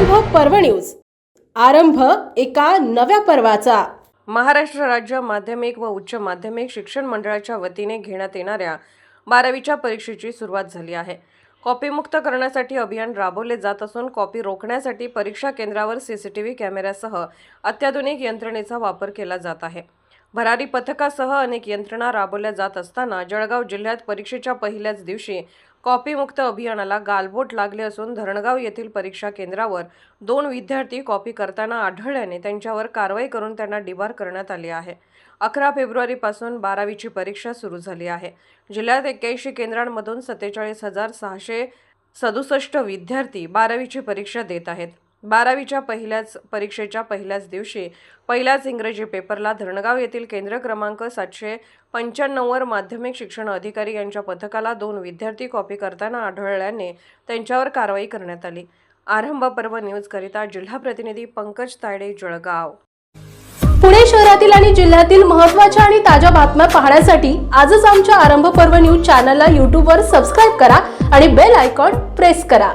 पर्व न्यूज. आरंभ एका नव्या पर्वाचा. महाराष्ट्र राज्य माध्यमिक व उच्च माध्यमिक शिक्षण मंडळाच्या वतीने घेण्यात येणाऱ्या बारावीच्या परीक्षेची सुरुवात झाली आहे. कॉपीमुक्त करण्यासाठी अभियान राबवले जात असून कॉपी रोखण्यासाठी परीक्षा केंद्रावर सीसीटीव्ही कॅमेऱ्यासह अत्याधुनिक यंत्रणेचा वापर केला जात आहे. भरारी पथकासह अनेक यंत्रणा राबवल्या जात असताना जळगाव जिल्ह्यात परीक्षेच्या पहिल्याच दिवशी कॉपीमुक्त अभियानाला गालबोट लागले असून धरणगाव येथील परीक्षा केंद्रावर दोन विद्यार्थी कॉपी करताना आढळल्याने त्यांच्यावर कारवाई करून त्यांना डिबार करण्यात आले आहे. अकरा फेब्रुवारीपासून बारावीची परीक्षा सुरू झाली आहे. जिल्ह्यात एक्क्याऐंशी केंद्रांमधून सत्तेचाळीस हजार सहाशे सदुसष्ट विद्यार्थी बारावीची परीक्षा देत आहेत. बारावीच्या पहिल्याच परीक्षेच्या पहिल्याच दिवशी पहिल्याच इंग्रजी पेपरला धरणगाव येथील केंद्र क्रमांक सातशे पंच्याण्णववर माध्यमिक शिक्षण अधिकारी यांच्या पथकाला दोन विद्यार्थी कॉपी करताना आढळल्याने त्यांच्यावर कारवाई करण्यात आली. आरंभ पर्व न्यूजकरिता जिल्हा प्रतिनिधी पंकज तायडे जळगाव. पुणे शहरातील आणि जिल्ह्यातील महत्त्वाच्या आणि ताज्या बातम्या पाहण्यासाठी आजच आमच्या आरंभ पर्व न्यूज चॅनलला यूट्यूबवर सबस्क्राईब करा आणि बेल आयकॉन प्रेस करा.